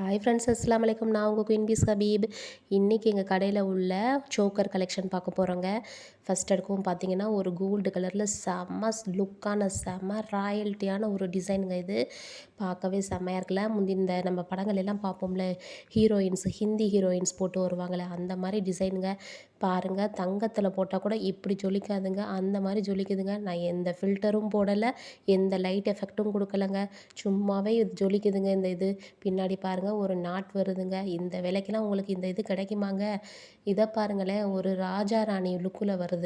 Hi friends அஸ்லாம் வலைக்கம் நான் உங்கள் குயின் பீஸ் ஹபீப். இன்றைக்கி எங்கள் கடையில் உள்ள சோக்கர் கலெக்ஷன் பார்க்க போகிறோங்க ஃபஸ்ட் எடுக்கவும் பார்த்தீங்கன்னா ஒரு கோல்டு கலரில் செம்ம லுக்கான செம்ம ராயல்ட்டியான ஒரு டிசைனுங்க இது. பார்க்கவே செம்மையாக இருக்குல்ல? முந்தி இந்த நம்ம படங்கள் எல்லாம் பார்ப்போம்ல ஹீரோயின்ஸ் ஹிந்தி ஹீரோயின்ஸ் போட்டு வருவாங்களே அந்த மாதிரி டிசைனுங்க பாருங்கள் தங்கத்தில் போட்டால் கூட இப்படி ஜொலிக்காதுங்க அந்த மாதிரி ஜொலிக்குதுங்க. நான் எந்த ஃபில்டரும் போடலை எந்த லைட் எஃபெக்ட்டும் கொடுக்கலங்க. சும்மாவே இது ஜொலிக்குதுங்க இந்த இது. பின்னாடி பாருங்கள் ஒரு நாட் வருதுங்க. இந்த விலைக்கெல்லாம் உங்களுக்கு இந்த இது கிடைக்குமாங்க? இதை பாருங்களேன் ஒரு ராஜா ராணி லுக்கில் வருது.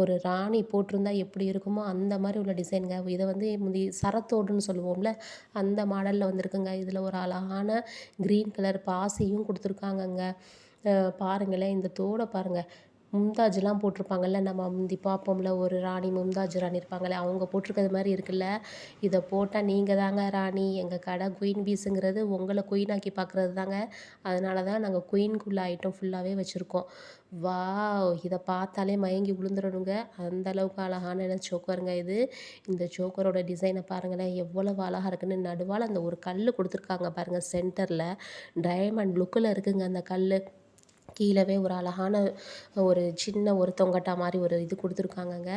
ஒரு ராணி போட்டிருந்தா எப்படி இருக்குமோ அந்த மாதிரி உள்ள டிசைனுங்க. இதை வந்து முந்தி சரத்தோடுன்னு சொல்லுவோம்ல அந்த மாடலில் வந்திருக்குங்க. இதில் ஒரு அழகான க்ரீன் கலர் பாசியும் கொடுத்துருக்காங்கங்க. பாருங்களேன் இந்த தோடை பாருங்கள் மும்தாஜ்லாம் போட்டிருப்பாங்கல்ல நம்ம முந்தி பார்ப்போம்ல ஒரு ராணி மும்தாஜ் ராணி இருப்பாங்கள்ல அவங்க போட்டிருக்கிறது மாதிரி இருக்குல்ல. இதை போட்டால் நீங்கள் தாங்க ராணி எங்கள் கடை குயின் பீஸுங்கிறது உங்களை குயினாக்கி பார்க்குறது தாங்க. அதனால தான் நாங்கள் குயின்குள்ள ஐட்டம் ஃபுல்லாகவே வச்சுருக்கோம். வா இதை பார்த்தாலே மயங்கி விழுந்துடணுங்க அந்த அளவுக்கு அழகான சோக்கருங்க இது. இந்த சோக்கரோட டிசைனை பாருங்களேன் எவ்வளவு அழகாக இருக்குன்னு. நடுவால் அந்த ஒரு கல் கொடுத்துருக்காங்க பாருங்கள் சென்டரில் டைமண்ட் லுக்கில் இருக்குங்க அந்த கல் கீழவே ஒரு அழகான ஒரு சின்ன ஒரு தொங்கட்டா மாதிரி ஒரு இது கொடுத்துருக்காங்கங்க.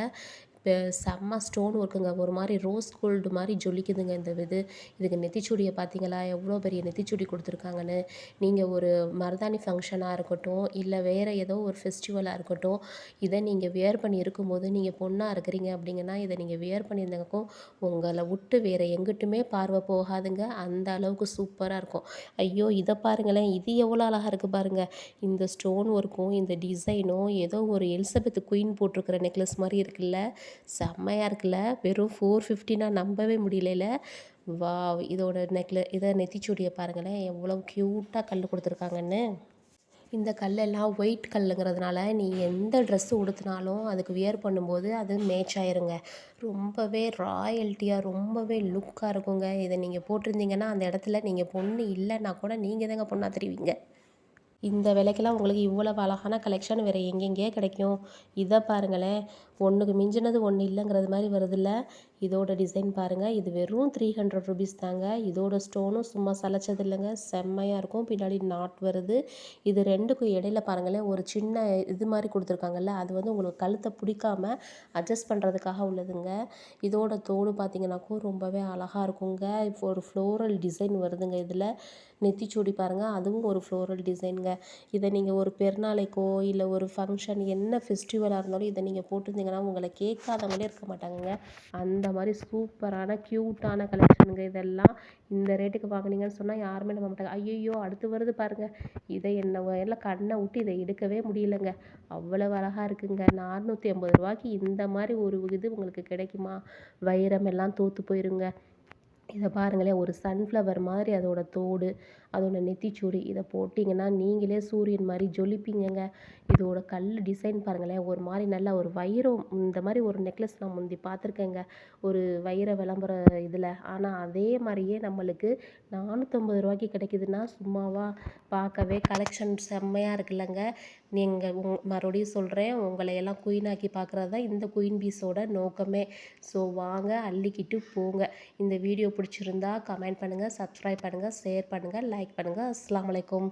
செம்ம ஸ்டோன் ஒர்க்குங்க ஒரு மாதிரி ரோஸ் கோல்டு மாதிரி ஜொலிக்குதுங்க இந்த இது. இதுக்கு நெத்திச்சுடியை பார்த்தீங்களா? எவ்வளோ பெரிய நெத்திச்சுடி கொடுத்துருக்காங்கன்னு. நீங்கள் ஒரு மருதாணி ஃபங்க்ஷனாக இருக்கட்டும் இல்லை வேறு ஏதோ ஒரு ஃபெஸ்டிவலாக இருக்கட்டும் இதை நீங்கள் வியர் பண்ணி இருக்கும்போது நீங்கள் பொண்ணாக இருக்கிறீங்க அப்படிங்கன்னா இதை நீங்கள் வியர் பண்ணியிருந்தக்கும் உங்களை விட்டு வேறு எங்கிட்டுமே பார்வை போகாதுங்க. அந்த அளவுக்கு சூப்பராக இருக்கும். ஐயோ இதை பாருங்களேன். இது எவ்வளோ அழகாக இருக்குது பாருங்கள் இந்த ஸ்டோன் ஒர்க்கும் இந்த டிசைனும் ஏதோ ஒரு எலிசபெத் குயின் போட்டிருக்கிற நெக்லஸ் மாதிரி இருக்குல்ல. செம்மையாக இருக்குல்ல. வெறும் ஃபோர் ஃபிஃப்டினா நம்பவே முடியல வா இதோட நெக்ல இதை நெத்திச்சூடியை பாருங்களேன். எவ்வளோ க்யூட்டாக கல் கொடுத்துருக்காங்கன்னு. இந்த கல்லெல்லாம் ஒயிட் கல்லுங்கிறதுனால நீ எந்த ட்ரெஸ்ஸு உடுத்தினாலும் அதுக்கு வியர் பண்ணும்போது அது மேட்ச் ஆயிருங்க. ரொம்பவே ராயல்ட்டியாக ரொம்பவே லுக்காக இருக்குங்க. இதை நீங்கள் போட்டிருந்தீங்கன்னா அந்த இடத்துல நீங்கள் பொண்ணு இல்லைன்னா கூட நீங்கள் தாங்க பொண்ணாக தெரிவிங்க இந்த விலைக்கெல்லாம் உங்களுக்கு இவ்வளவு அழகான கலெக்ஷன் வேறு எங்கெங்கேயே கிடைக்கும். இதை பாருங்களேன். ஒன்றுக்கு மிஞ்சினது ஒன்று இல்லைங்கிறது மாதிரி வருதில்ல. இதோட டிசைன் பாருங்கள் இது வெறும் த்ரீ ஹண்ட்ரட் ருபீஸ் தாங்க. இதோட ஸ்டோனும் சும்மா சலைச்சது இல்லைங்க. செம்மையாக இருக்கும். பின்னாடி நாட் வருது. இது ரெண்டுக்கும் இடையில பாருங்களேன் ஒரு சின்ன இது மாதிரி கொடுத்துருக்காங்கல்ல அது வந்து உங்களுக்கு கழுத்தை பிடிக்காம அட்ஜஸ்ட் பண்ணுறதுக்காக உள்ளதுங்க. இதோட தோடு பார்த்தீங்கன்னாக்கும் ரொம்பவே அழகாக இருக்குங்க. இப்போ ஒரு ஃப்ளோரல் டிசைன் வருதுங்க இதில். நெத்திச்சூடி பாருங்கள் அதுவும் ஒரு ஃப்ளோரல் டிசைனுங்க இதை நீங்கள் ஒரு பெருநாளைக்கோ இல்லை ஒரு ஃபங்க்ஷன் என்ன ஃபெஸ்டிவலாக இருந்தாலும் இதை நீங்கள் போட்டிருந்தீங்கன்னா உங்களை கேட்காதவங்களே இருக்க மாட்டாங்கங்க. அந்த மாதிரி சூப்பரான க்யூட்டான கலெக்ஷனுங்க இதெல்லாம் இந்த ரேட்டுக்கு வாங்கினீங்கன்னு சொன்னால் யாருமே நம்ப மாட்டாங்க. ஐயையோ அடுத்து வருது பாருங்கள் இதை என்ன எல்லாம் கண்ணை விட்டு இதை எடுக்கவே முடியலங்க. அவ்வளவு அழகாக இருக்குங்க. நானூற்றி ஐம்பது ரூபாய்க்கு இந்த மாதிரி ஒரு இது உங்களுக்கு கிடைக்குமா? வைரம் எல்லாம் தோற்று போயிருங்க. இதை பாருங்களேன் ஒரு சன்ஃப்ளவர் மாதிரி அதோட தோடு அதோட நெத்திச்சூடி இதை போட்டிங்கன்னா நீங்களே சூரியன் மாதிரி ஜொலிப்பீங்கங்க. இதோட கல் டிசைன் பாருங்களேன் ஒரு மாதிரி நல்லா ஒரு வைரம் இந்த மாதிரி ஒரு நெக்லஸ் நான் முந்தி பார்த்துருக்கேங்க. ஒரு வைர விளம்பர இதில். ஆனால் அதே மாதிரியே நம்மளுக்கு நானூற்றம்பது ரூபாய்க்கு கிடைக்குதுன்னா சும்மாவா பார்க்கவே கலெக்ஷன் செம்மையாக இருக்குல்லங்க. நீங்கள் உங் மறுபடியும் சொல்கிறேன் உங்களை எல்லாம் குயினாக்கி பார்க்குறது தான் இந்த குயின் பீஸோட நோக்கமே. ஸோ வாங்க அள்ளிக்கிட்டு போங்க. இந்த வீடியோ பிடிச்சிருந்தா கமெண்ட் பண்ணுங்கள் சப்ஸ்கிரைப் பண்ணுங்கள் ஷேர் பண்ணுங்கள் லைக் பண்ணுங்கள் அஸ்லாம் வலைக்கம்